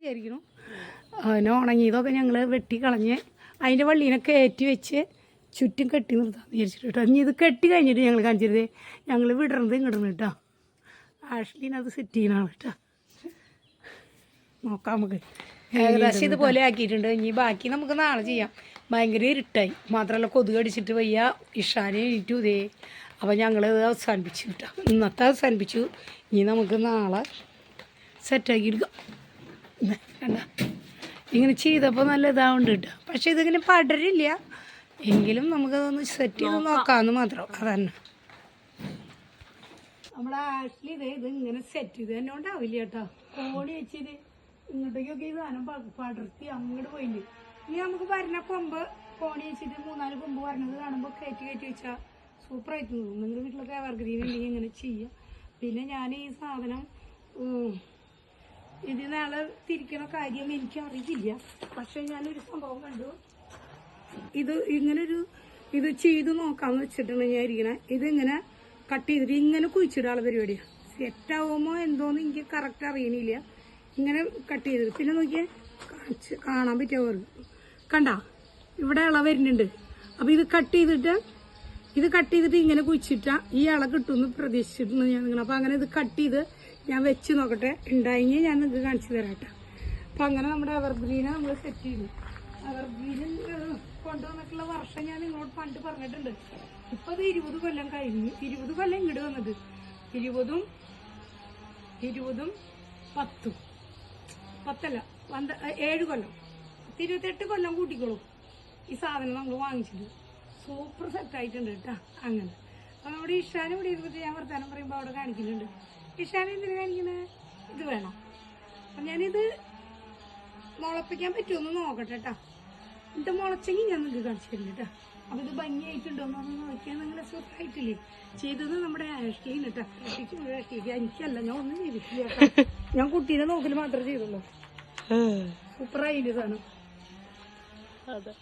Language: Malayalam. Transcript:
വിചാരിക്കണം അതിനെ ഉണങ്ങിയതൊക്കെ ഞങ്ങൾ വെട്ടി കളഞ്ഞ് അതിന്റെ വള്ളീനെ കയറ്റി വെച്ച് ചുറ്റും കെട്ടി നിർത്താമെന്ന് വിചാരിച്ചിട്ട് കേട്ടോ ഇനി ഇത് കെട്ടി കഴിഞ്ഞിട്ട് ഞങ്ങൾ കാണിച്ചിരുത്. ഞങ്ങൾ വിടണത് ഇങ്ങോട്ട് കേട്ടോ ആഷ്ലീനത് സെറ്റ് ചെയ്യണതാണ് കേട്ടോ നോക്കാം നമുക്ക്. ഏകദേശം ഇതുപോലെ ആക്കിയിട്ടുണ്ട്. ഇനി ബാക്കി നമുക്ക് നാളെ ചെയ്യാം. ഭയങ്കര ഇരുട്ടായി. മാത്രമല്ല കൊതുക് അടിച്ചിട്ട് വയ്യ. ഇഷാനെ ഇട്ടു ഇതേ. അപ്പോൾ ഞങ്ങൾ അവസാനിപ്പിച്ചു കേട്ടോ ഇന്നത്തെ അവസാനിപ്പിച്ചു. ഇനി നമുക്ക് നാളെ സെറ്റാക്കി എടുക്കാം. കണ്ട ഇങ്ങനെ ചെയ്തപ്പോൾ നല്ല ഇതാവുണ്ട് കേട്ടോ പക്ഷെ ഇതിങ്ങനെ പടരില്ല. എങ്കിലും നമുക്കതൊന്ന് സെറ്റ് ചെയ്ത് നോക്കാമെന്ന് മാത്രം. അതന്നെ. നമ്മളെ ആഷ്ലി ഇത് ഇത് ഇങ്ങനെ സെറ്റ് ചെയ്ത് തന്നെ ഉണ്ടാവില്ല കേട്ടോ കോടി വെച്ചിട്ട് ഇങ്ങോട്ടേക്കൊക്കെ ഈ സാധനം പടർത്തി അങ്ങോട്ട് പോയില്ല. ഇനി നമുക്ക് വരുന്ന കൊമ്പ് കോണി വെച്ചിട്ട് മൂന്നാൽ കൊമ്പ് വരണത് കാണുമ്പോൾ കയറ്റി കയറ്റി വെച്ചാൽ സൂപ്പറായിട്ട് തോന്നും. നിങ്ങളുടെ വീട്ടിലൊക്കെ എവർഗ്രീൻ ഉണ്ടെങ്കിൽ ഇങ്ങനെ ചെയ്യാം. പിന്നെ ഞാൻ ഈ സാധനം ഇത് നാളെ തിരിക്കണ കാര്യം എനിക്ക് അറിയില്ല പക്ഷെ ഞാനൊരു സംഭവം കണ്ടു. ഇത് ഇങ്ങനൊരു ഇത് ചെയ്ത് നോക്കാന്ന് വെച്ചിട്ടാണ് ഞാൻ ഇരിക്കണേ. ഇതിങ്ങനെ കട്ട് ചെയ്തിട്ട് ഇങ്ങനെ കുഴിച്ചിടാനുള്ള പരിപാടിയാണ് സെറ്റാവുമോ എന്തോന്ന് എനിക്ക് കറക്റ്റ് അറിയണില്ല. ഇങ്ങനെ കട്ട് ചെയ്തിട്ട്. പിന്നെ നോക്കിയേ കാണിച്ച് കാണാൻ പറ്റിയവർക്ക് കണ്ട? ഇവിടെ ഇള വരുന്നുണ്ട്. അപ്പൊ ഇത് കട്ട് ചെയ്തിട്ട് ഇത് കട്ട് ചെയ്തിട്ട് ഇങ്ങനെ കുഴിച്ചിട്ട ഈ ഇള കിട്ടുമെന്ന് പ്രതീക്ഷിച്ചിട്ടുണ്ട് ഞാൻ നിങ്ങൾ അങ്ങനെ ഇത് കട്ട് ചെയ്ത് ഞാൻ വെച്ച് നോക്കട്ടെ. ഉണ്ടായെങ്കിൽ ഞാൻ നിങ്ങൾക്ക് കാണിച്ചു തരാട്ടെ. അപ്പം അങ്ങനെ നമ്മുടെ എവർഗ്രീനെ നമ്മൾ സെറ്റ് ചെയ്തു. എവർഗ്രീൻ കൊണ്ടുവന്നിട്ടുള്ള വർഷം ഞാൻ നിങ്ങളോട് പണ്ട് പറഞ്ഞിട്ടുണ്ട്. ഇപ്പം അത് ഇരുപത് കൊല്ലം കഴിഞ്ഞു ഇരുപത് കൊല്ലം ഇങ്ങോട്ട് വന്നത്. ഇരുപതും ഇരുപതും പത്തും. പത്തല്ല പന്ത ഏഴ് കൊല്ലം. പത്ത് ഇരുപത്തെട്ട് കൊല്ലം കൂട്ടിക്കോളും. ഈ സാധനം നമ്മൾ വാങ്ങിച്ചിട്ട്. സൂപ്പർ സെറ്റ് ആയിട്ടുണ്ട് കേട്ടോ അങ്ങനെ. അപ്പൊ നമ്മുടെ കൂടി ഇവിടെ ഇരുന്നിട്ട് ഞാൻ വർത്താനം പറയുമ്പോൾ അവിടെ കാണിക്കുന്നുണ്ട്. ഇഷാനെ എന്തിനു കാണിക്കുന്നത് ഇത് വേണം. അപ്പം ഞാനിത് മുളപ്പിക്കാൻ പറ്റുമെന്ന് നോക്കട്ടെ കേട്ടോ ഇത് മുളച്ചെങ്കിൽ ഞാൻ നിങ്ങൾക്ക് കാണിച്ചു തരില്ല കേട്ടോ അപ്പം ഇത് ഭംഗിയായിട്ടുണ്ടോ എന്ന് നോക്കിയാൽ നിങ്ങൾ സുഖമായിട്ടില്ലേ ചെയ്തത് നമ്മുടെ ആഷ്ടിയാണ് കേട്ടോ ആഷ്ടിക്ക് ആഷ്ടിക്ക് എനിക്കല്ല ഞാൻ ഒന്നും ചെയ്തിട്ടില്ല ഞാൻ കുട്ടീനെ നോക്കൽ മാത്രമേ ചെയ്തുള്ളൂ. സൂപ്പറായിട്ട് സാധനം അതെ.